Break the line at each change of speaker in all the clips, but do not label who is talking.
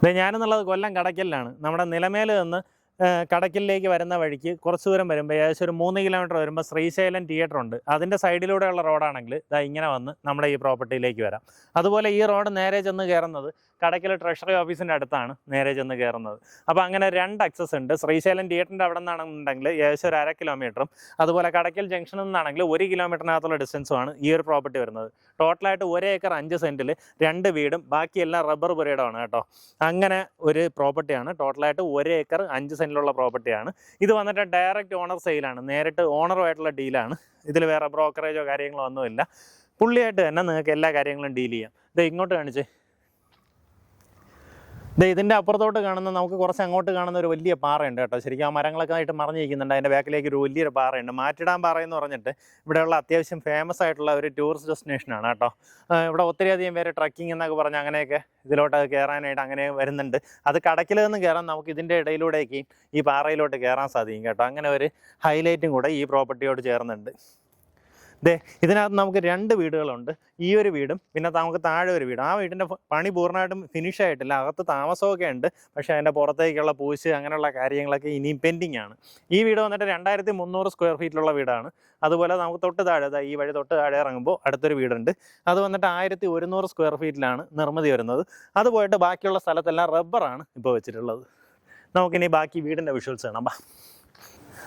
ഇത് ഞാനെന്നുള്ളത് കൊല്ലം കടയ്ക്കലിലാണ് നമ്മുടെ നിലമേൽ നിന്ന് കടക്കലിലേക്ക് വരുന്ന വഴിക്ക് കുറച്ച് ദൂരം വരുമ്പോൾ ഏകദേശം ഒരു മൂന്ന് കിലോമീറ്റർ വരുമ്പോൾ ശ്രീശൈലം തിയേറ്റർ ഉണ്ട്. അതിന്റെ സൈഡിലൂടെയുള്ള റോഡാണെങ്കിൽ ഇതാ ഇങ്ങനെ വന്ന് നമ്മുടെ ഈ പ്രോപ്പർട്ടിയിലേക്ക് വരാം. അതുപോലെ ഈ റോഡ് നേരെ ചെന്ന് കയറുന്നത് കടയ്ക്കൽ ട്രഷറി ഓഫീസിന്റെ അടുത്താണ് നേരെ ചെന്ന് കയറുന്നത് അപ്പോൾ അങ്ങനെ രണ്ട് അക്സസ് ഉണ്ട്. ശ്രീശൈലം തിയേറ്ററിന്റെ അവിടെ നിന്നാണെന്നുണ്ടെങ്കിൽ ഏകദേശം ഒരു അര കിലോമീറ്ററും അതുപോലെ കടയ്ക്കൽ ജംഗ്ഷനിൽ നിന്നാണെങ്കിൽ ഒരു കിലോമീറ്ററിനകത്തുള്ള ഡിസ്റ്റൻസുമാണ് ഈ ഒരു പ്രോപ്പർട്ടി വരുന്നത്. ടോട്ടലായിട്ട് ഒരേ ഏക്കർ അഞ്ച് സെന്റിൽ രണ്ട് വീടും ബാക്കിയെല്ലാം റബ്ബർ പുരയിടമാണ് കേട്ടോ. അങ്ങനെ ഒരു പ്രോപ്പർട്ടിയാണ് ടോട്ടലായിട്ട് ഒരേ ഏക്കർ അഞ്ച് സെന്റിലുള്ള പ്രോപ്പർട്ടിയാണ് ഇത് വന്നിട്ട് ഡയറക്റ്റ് ഓണർ സെയിലാണ് നേരിട്ട് ഓണറുമായിട്ടുള്ള ഡീലാണ് ഇതിൽ വേറെ ബ്രോക്കറേജോ കാര്യങ്ങളോ ഒന്നുമില്ല. പുള്ളിയായിട്ട് തന്നെ നിങ്ങൾക്ക് എല്ലാ കാര്യങ്ങളും ഡീൽ ചെയ്യാം. ഇത് ഇങ്ങോട്ട് കാണിച്ചേ. ഇതിന്റെ അപ്പുറത്തോട്ട് കാണുന്ന നമുക്ക് കുറച്ച് അങ്ങോട്ട് കാണുന്ന ഒരു വലിയ പാറയുണ്ട് കേട്ടോ. ശരിക്കും ആ മരങ്ങളൊക്കെ ആയിട്ട് മറിഞ്ഞിരിക്കുന്നുണ്ട്. അതിന്റെ ബാക്കിലേക്ക് ഒരു വലിയൊരു പാറയുണ്ട്. മാറ്റിടാൻ പാറ എന്ന് പറഞ്ഞിട്ട് ഇവിടെയുള്ള അത്യാവശ്യം ഫേമസ് ആയിട്ടുള്ള ഒരു ടൂറിസ്റ്റ് ഡെസ്റ്റിനേഷനാണ് കേട്ടോ. ഇവിടെ ഒത്തിരിയധികം പേര് ട്രക്കിംഗ് എന്നൊക്കെ പറഞ്ഞ് അങ്ങനെയൊക്കെ ഇതിലോട്ട് കയറാനായിട്ട് അങ്ങനെ വരുന്നുണ്ട്. അത് കടക്കിൽ നിന്ന് കയറാൻ നമുക്ക് ഇതിന്റെ ഇടയിലൂടെയൊക്കെയും ഈ പാറയിലോട്ട് കയറാൻ സാധിക്കും കേട്ടോ. അങ്ങനെ ഒരു ഹൈലൈറ്റും കൂടെ ഈ പ്രോപ്പർട്ടിയോട് ചേർന്നുണ്ട്. ദേ ഇതിനകത്ത് നമുക്ക് രണ്ട് വീടുകളുണ്ട്. ഈ ഒരു വീടും പിന്നെ നമുക്ക് താഴെ ഒരു വീട്. ആ വീടിന്റെ പണി പൂർണമായിട്ടും ഫിനിഷ് ആയിട്ടില്ല. അകത്ത് താമസമൊക്കെ ഉണ്ട്. പക്ഷേ അതിന്റെ പുറത്തേക്കുള്ള പൂശ് അങ്ങനെയുള്ള കാര്യങ്ങളൊക്കെ ഇനിയും പെൻഡിങ് ആണ്. ഈ വീട് വന്നിട്ട് രണ്ടായിരത്തി മുന്നൂറ് സ്ക്വയർ ഫീറ്റിലുള്ള വീടാണ്. അതുപോലെ നമുക്ക് തൊട്ട് താഴെ ഈ വഴി തൊട്ട് താഴെ ഇറങ്ങുമ്പോൾ അടുത്തൊരു വീടുണ്ട്. അത് വന്നിട്ട് ആയിരത്തി ഒരുന്നൂറ് സ്ക്വയർ ഫീറ്റിലാണ് നിർമ്മിതി വരുന്നത്. അതുപോയിട്ട് ബാക്കിയുള്ള സ്ഥലത്തെല്ലാം റബ്ബറാണ് ഇപ്പോൾ വെച്ചിട്ടുള്ളത്. നമുക്കിനി ബാക്കി വീടിന്റെ വിഷ്വൽസ് കാണാം.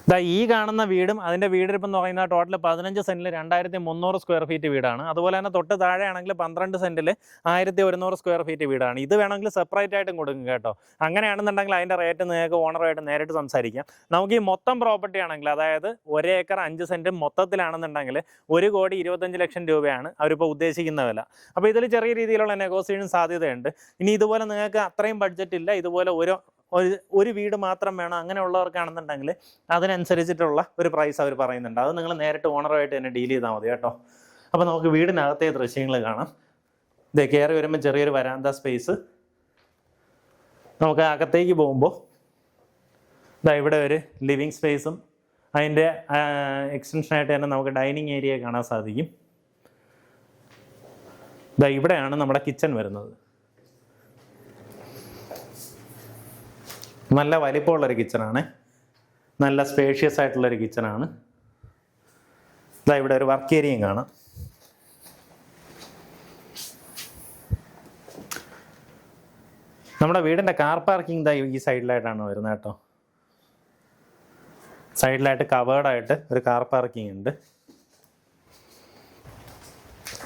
ദാ ഈ കാണുന്ന വീടും അതിന്റെ വീടിരിപ്പം എന്ന് പറയുന്നത് ടോട്ടൽ പതിനഞ്ച് സെന്റിൽ രണ്ടായിരത്തി മുന്നൂറ് സ്ക്വയർ ഫീറ്റ് വീടാണ്. അതുപോലെ തന്നെ തൊട്ട് താഴെയാണെങ്കിൽ പന്ത്രണ്ട് സെന്റിൽ ആയിരത്തി ഒരുന്നൂറ് സ്ക്വയർ ഫീറ്റ് വീടാണ്. ഇത് വേണമെങ്കിൽ സെപ്പറേറ്റ് ആയിട്ടും കൊടുക്കും കേട്ടോ. അങ്ങനെയാണെന്നുണ്ടെങ്കിൽ അതിന്റെ റേറ്റ് നിങ്ങൾക്ക് ഓണറുമായിട്ട് നേരിട്ട് സംസാരിക്കാം. നമുക്ക് ഈ മൊത്തം പ്രോപ്പർട്ടി ആണെങ്കിൽ അതായത് ഒരേ ഏക്കർ അഞ്ച് സെന്റ് മൊത്തത്തിലാണെന്നുണ്ടെങ്കിൽ ഒരു കോടി ഇരുപത്തഞ്ച് ലക്ഷം രൂപയാണ് അവരിപ്പോൾ ഉദ്ദേശിക്കുന്ന വില. അപ്പോൾ ഇതിൽ ചെറിയ രീതിയിലുള്ള നെഗോസിയേഷൻ സാധ്യതയുണ്ട്. ഇനി ഇതുപോലെ നിങ്ങൾക്ക് അത്രയും ബഡ്ജറ്റ് ഇല്ല. ഇതുപോലെ ഒരു ഒരു ഒരു വീട് മാത്രം വേണം അങ്ങനെയുള്ളവർക്കാണെന്നുണ്ടെങ്കിൽ അതിനനുസരിച്ചിട്ടുള്ള ഒരു പ്രൈസ് അവർ പറയുന്നുണ്ട്. അത് നിങ്ങൾ നേരിട്ട് ഓണറുമായിട്ട് തന്നെ ഡീൽ ചെയ്താൽ മതി കേട്ടോ. അപ്പോൾ നമുക്ക് വീടിനകത്തെ ദൃശ്യങ്ങൾ കാണാം. ഇതേ കയറി വരുമ്പോൾ ചെറിയൊരു വരാന്ത സ്പേസ് നമുക്ക് അകത്തേക്ക് പോകുമ്പോൾ ഇതാ ഇവിടെ ഒരു ലിവിങ് സ്പേസും അതിന്റെ എക്സ്റ്റൻഷനായിട്ട് തന്നെ നമുക്ക് ഡൈനിങ് ഏരിയ കാണാൻ സാധിക്കും. ഇതാ ഇവിടെയാണ് നമ്മുടെ കിച്ചൺ വരുന്നത്. നല്ല വലിപ്പമുള്ളൊരു കിച്ചണാണ് നല്ല സ്പേഷ്യസ് ആയിട്ടുള്ളൊരു കിച്ചണാണ് ഇതാ ഇവിടെ ഒരു വർക്ക് ഏരിയയും കാണാം. നമ്മുടെ വീടിന്റെ കാർ പാർക്കിംഗ് ഇതാ ഈ സൈഡിലായിട്ടാണ് വരുന്നത് കേട്ടോ. സൈഡിലായിട്ട് കവേർഡായിട്ട് ഒരു കാർ പാർക്കിംഗ് ഉണ്ട്.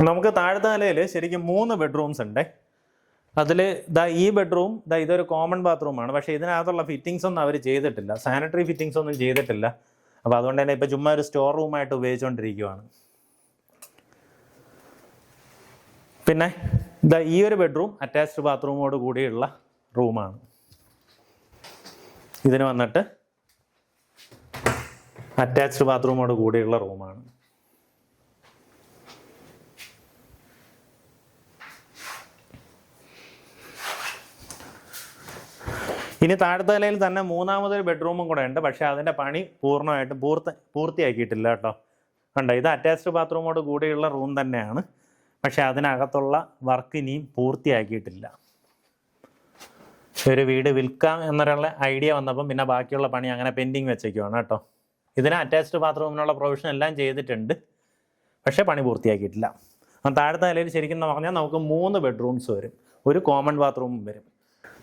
നമുക്ക് താഴ്ത്താലയിൽ ശരിക്കും മൂന്ന് ബെഡ്റൂംസ് ഉണ്ട്. അതിൽ ദാ ഈ ബെഡ്റൂം ദാ ഇതൊരു കോമൺ ബാത്റൂമാണ് പക്ഷേ ഇതിനകത്തുള്ള ഫിറ്റിങ്സ് ഒന്നും അവർ ചെയ്തിട്ടില്ല. സാനിറ്ററി ഫിറ്റിങ്സ് ഒന്നും ചെയ്തിട്ടില്ല. അപ്പോൾ അതുകൊണ്ട് തന്നെ ഇപ്പോൾ ചുമ്മാ ഒരു സ്റ്റോർ റൂമായിട്ട് ഉപയോഗിച്ചുകൊണ്ടിരിക്കുവാണ് പിന്നെ ദാ ഈ ഒരു ബെഡ്റൂം അറ്റാച്ച്ഡ് ബാത്റൂമോട് കൂടിയുള്ള റൂമാണ് ഇതിന് വന്നിട്ട് അറ്റാച്ച്ഡ് ബാത്റൂമോട് കൂടിയുള്ള റൂമാണ് ഇനി താഴത്തെ നിലയിൽ തന്നെ മൂന്നാമതൊരു ബെഡ്റൂമും കൂടെ ഉണ്ട്. പക്ഷേ അതിന്റെ പണി പൂർണമായിട്ടും പൂർത്തി പൂർത്തിയാക്കിയിട്ടില്ല കേട്ടോ. കണ്ടോ ഇത് അറ്റാച്ച്ഡ് ബാത്റൂമോട് കൂടിയുള്ള റൂം തന്നെയാണ്. പക്ഷേ അതിനകത്തുള്ള വർക്ക് ഇനിയും പൂർത്തിയാക്കിയിട്ടില്ല. ഒരു വീട് വിൽക്കാം എന്നൊരുള്ള ഐഡിയ വന്നപ്പം പിന്നെ ബാക്കിയുള്ള പണി അങ്ങനെ പെൻഡിങ് വെച്ചേക്കുവാണ് കേട്ടോ. ഇതിന് അറ്റാച്ച്ഡ് ബാത്റൂമിനുള്ള പ്രൊവിഷൻ എല്ലാം ചെയ്തിട്ടുണ്ട്. പക്ഷേ പണി പൂർത്തിയാക്കിയിട്ടില്ല. താഴത്തെ നിലയിൽ ശരിക്കും പറഞ്ഞാൽ നമുക്ക് മൂന്ന് ബെഡ്റൂംസ് വരും. ഒരു കോമൺ ബാത്റൂമും വരും.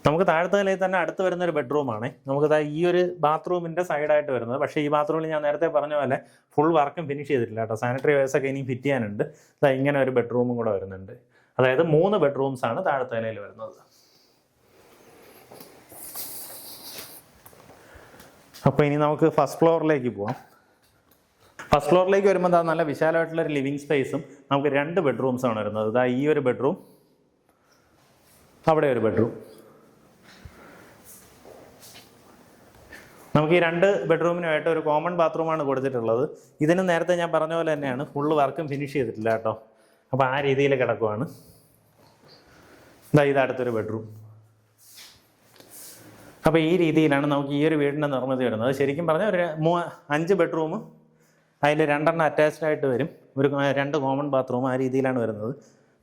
നമുക്ക് താഴത്തെ നിലയിൽ തന്നെ അടുത്ത് വരുന്ന ഒരു ബെഡ്റൂമാണ് നമുക്ക് ഈ ഒരു ബാത്റൂമിന്റെ സൈഡായിട്ട് വരുന്നത്. പക്ഷേ ഈ ബാത്റൂമിൽ ഞാൻ നേരത്തെ പറഞ്ഞ പോലെ ഫുൾ വർക്കും ഫിനിഷ് ചെയ്തിട്ടില്ല കേട്ടോ. സാനിറ്ററി ഒക്കെ ഇനി ഫിറ്റ് ചെയ്യാനുണ്ട്. ദാ ഇങ്ങനെ ഒരു ബെഡ്റൂമും കൂടെ വരുന്നുണ്ട്. അതായത് മൂന്ന് ബെഡ്റൂംസ് ആണ് താഴത്തെ നിലയിൽ വരുന്നത്. അപ്പോൾ ഇനി നമുക്ക് ഫസ്റ്റ് ഫ്ലോറിലേക്ക് പോവാം. ഫസ്റ്റ് ഫ്ലോറിലേക്ക് വരുമ്പോൾ നല്ല വിശാലമായിട്ടുള്ള ഒരു ലിവിങ് സ്പേസും നമുക്ക് രണ്ട് ബെഡ്റൂംസ് ആണ് വരുന്നത്. ഇതാ ഈ ഒരു ബെഡ്റൂം അവിടെ ഒരു ബെഡ്റൂം നമുക്ക് ഈ രണ്ട് ബെഡ്റൂമിനുമായിട്ട് ഒരു കോമൺ ബാത്റൂമാണ് കൊടുത്തിട്ടുള്ളത്. ഇതിന് നേരത്തെ ഞാൻ പറഞ്ഞ പോലെ തന്നെയാണ് ഫുള്ള് വർക്കും ഫിനിഷ് ചെയ്തിട്ടില്ല കേട്ടോ. അപ്പോൾ ആ രീതിയിൽ കിടക്കുവാണ്. ഇതാ ഇത് അടുത്തൊരു ബെഡ്റൂം അപ്പോൾ ഈ രീതിയിലാണ് നമുക്ക് ഈ ഒരു വീടിന്റെ നിർമ്മിതി വരുന്നത്. ശരിക്കും പറഞ്ഞാൽ ഒരു മൂ അഞ്ച് ബെഡ്റൂം അതിൽ രണ്ടെണ്ണം അറ്റാച്ച്ഡ് ആയിട്ട് വരും. ഒരു രണ്ട് കോമൺ ബാത്റൂം ആ രീതിയിലാണ് വരുന്നത്.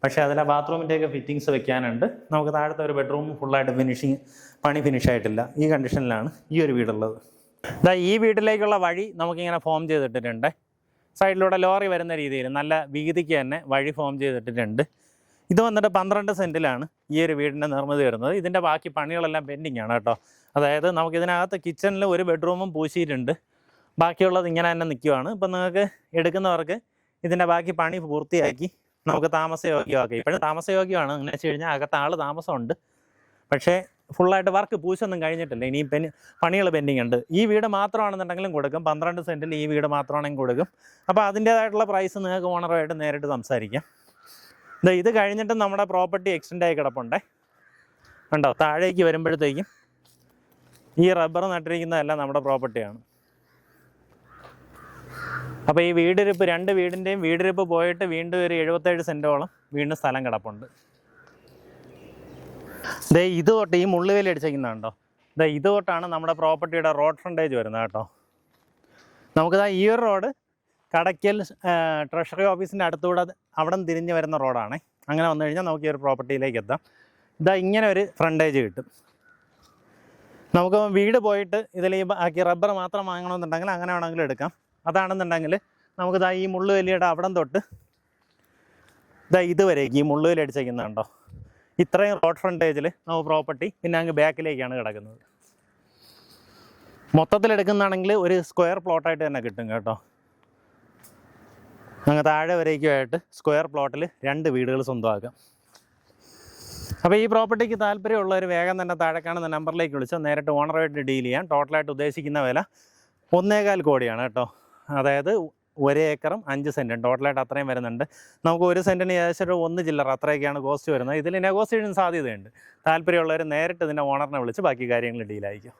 പക്ഷേ അതിലെ ബാത്റൂമിന്റെയൊക്കെ ഫിറ്റിങ്സ് വെക്കാനുണ്ട്. നമുക്ക് താഴത്തെ ഒരു ബെഡ്റൂം ഫുള്ളായിട്ട് ഫിനിഷിങ് പണി ഫിനിഷ് ആയിട്ടില്ല. ഈ കണ്ടീഷനിലാണ് ഈ ഒരു വീടുള്ളത്. ഇതാ ഈ വീട്ടിലേക്കുള്ള വഴി നമുക്കിങ്ങനെ ഫോം ചെയ്തിട്ടിട്ടുണ്ട്. സൈഡിലൂടെ ലോറി വരുന്ന രീതിയിൽ നല്ല വീതിക്ക് തന്നെ വഴി ഫോം ചെയ്തിട്ടിട്ടുണ്ട്. ഇത് വന്നിട്ട് പന്ത്രണ്ട് സെന്റിലാണ് ഈ ഒരു വീടിന്റെ നിർമ്മിതി വരുന്നത്. ഇതിന്റെ ബാക്കി പണികളെല്ലാം പെൻഡിങ് ആണ് കേട്ടോ. അതായത് നമുക്ക് ഇതിനകത്ത് കിച്ചണിൽ ഒരു ബെഡ്റൂമും പൂശിയിട്ടുണ്ട്. ബാക്കിയുള്ളത് ഇങ്ങനെ തന്നെ നിൽക്കുവാണ് ഇപ്പം നിങ്ങൾക്ക് എടുക്കുന്നവർക്ക് ഇതിന്റെ ബാക്കി പണി പൂർത്തിയാക്കി നമുക്ക് താമസയോഗ്യമാക്കി. ഇപ്പോഴും താമസയോഗ്യമാണ്. എന്ന് വെച്ച് കഴിഞ്ഞാൽ അകത്ത് ആൾ താമസമുണ്ട്. പക്ഷേ ഫുള്ളായിട്ട് വർക്ക് പൂശൊന്നും കഴിഞ്ഞിട്ടില്ല. ഇനി പെൻ പണികൾ പെൻഡിങ് ഉണ്ട്. ഈ വീട് മാത്രമാണെന്നുണ്ടെങ്കിലും കൊടുക്കും. പന്ത്രണ്ട് സെന്റിൽ ഈ വീട് മാത്രമാണെങ്കിൽ കൊടുക്കും. അപ്പോൾ അതിന്റേതായിട്ടുള്ള പ്രൈസ് നിങ്ങൾക്ക് ഓണറുമായിട്ട് നേരിട്ട് സംസാരിക്കാം. ഇത് കഴിഞ്ഞിട്ട് നമ്മുടെ പ്രോപ്പർട്ടി എക്സ്റ്റെൻഡ് ആയി കിടപ്പുണ്ടേ. കണ്ടോ? താഴേക്ക് വരുമ്പോഴത്തേക്കും ഈ റബ്ബർ നട്ടിരിക്കുന്നതെല്ലാം നമ്മുടെ പ്രോപ്പർട്ടിയാണ് അപ്പോൾ ഈ വീടിരിപ്പ് രണ്ട് വീടിന്റെയും വീടിരിപ്പ് പോയിട്ട് വീണ്ടും ഒരു എഴുപത്തേഴ് സെന്റോളം വീണ്ടും സ്ഥലം കിടപ്പുണ്ട്. ദേ ഇത് തൊട്ട് ഈ മുള്ളുവേലി അടിച്ചേക്കുന്നുണ്ടോ ദേ ഇത് തൊട്ടാണ് നമ്മുടെ പ്രോപ്പർട്ടിയുടെ റോഡ് ഫ്രണ്ടേജ് വരുന്നത് കേട്ടോ. നമുക്കിതാ ഈ ഒരു റോഡ് കടയ്ക്കൽ ട്രഷറി ഓഫീസിന്റെ അടുത്തൂടെ അവിടെ നിന്ന് തിരിഞ്ഞ് വരുന്ന റോഡാണ്. അങ്ങനെ വന്നു കഴിഞ്ഞാൽ നമുക്ക് ഈ ഒരു പ്രോപ്പർട്ടിയിലേക്ക് എത്താം. ഇതാ ഇങ്ങനെ ഒരു ഫ്രണ്ടേജ് കിട്ടും. നമുക്ക് വീട് പോയിട്ട് ഇതിൽ ഈ ബാക്കി റബ്ബർ മാത്രം വാങ്ങണമെന്നുണ്ടെങ്കിൽ അങ്ങനെ വേണമെങ്കിലും എടുക്കാം. അതാണെന്നുണ്ടെങ്കിൽ നമുക്ക് ഇതാ ഈ മുള്ളുവലിയുടെ അവിടം തൊട്ട് ഇതാ ഇതുവരേക്ക് ഈ മുള്ളുവലി അടിച്ചേക്കുന്നുണ്ടോ ഇത്രയും റോഡ് ഫ്രണ്ടേജിൽ നമുക്ക് പ്രോപ്പർട്ടി പിന്നെ അങ്ങ് ബാക്കിലേക്കാണ് കിടക്കുന്നത്. മൊത്തത്തിൽ എടുക്കുന്നതാണെങ്കിൽ ഒരു സ്ക്വയർ പ്ലോട്ടായിട്ട് തന്നെ കിട്ടും കേട്ടോ. അങ്ങ് താഴെ വരേക്കുമായിട്ട് സ്ക്വയർ പ്ലോട്ടിൽ രണ്ട് വീടുകൾ സ്വന്തമാക്കാം. അപ്പോൾ ഈ പ്രോപ്പർട്ടിക്ക് താല്പര്യമുള്ളവർ വേഗം തന്നെ താഴെ കാണുന്ന നമ്പറിലേക്ക് വിളിച്ചോ നേരിട്ട് ഓണറുമായിട്ട് ഡീൽ ചെയ്യാം ടോട്ടലായിട്ട് ഉദ്ദേശിക്കുന്ന വില ഒന്നേകാൽ കോടിയാണ് കേട്ടോ. അതായത് ഒരു ഏക്കറും അഞ്ച് സെന്റും ടോട്ടലായിട്ട് അത്രയും വരുന്നുണ്ട്. നമുക്ക് ഒരു സെന്റിന് ഏകദേശം ഒരു ഒന്ന് ചില്ലറ അത്രയൊക്കെയാണ് കോസ്റ്റ് വരുന്നത്. ഇതിൽ നെഗോസിയേഷൻ സാധ്യതയുണ്ട്. താല്പര്യമുള്ളവർ നേരിട്ട് ഇതിന്റെ ഓണറിനെ വിളിച്ച് ബാക്കി കാര്യങ്ങൾ ഡീലായിരിക്കും.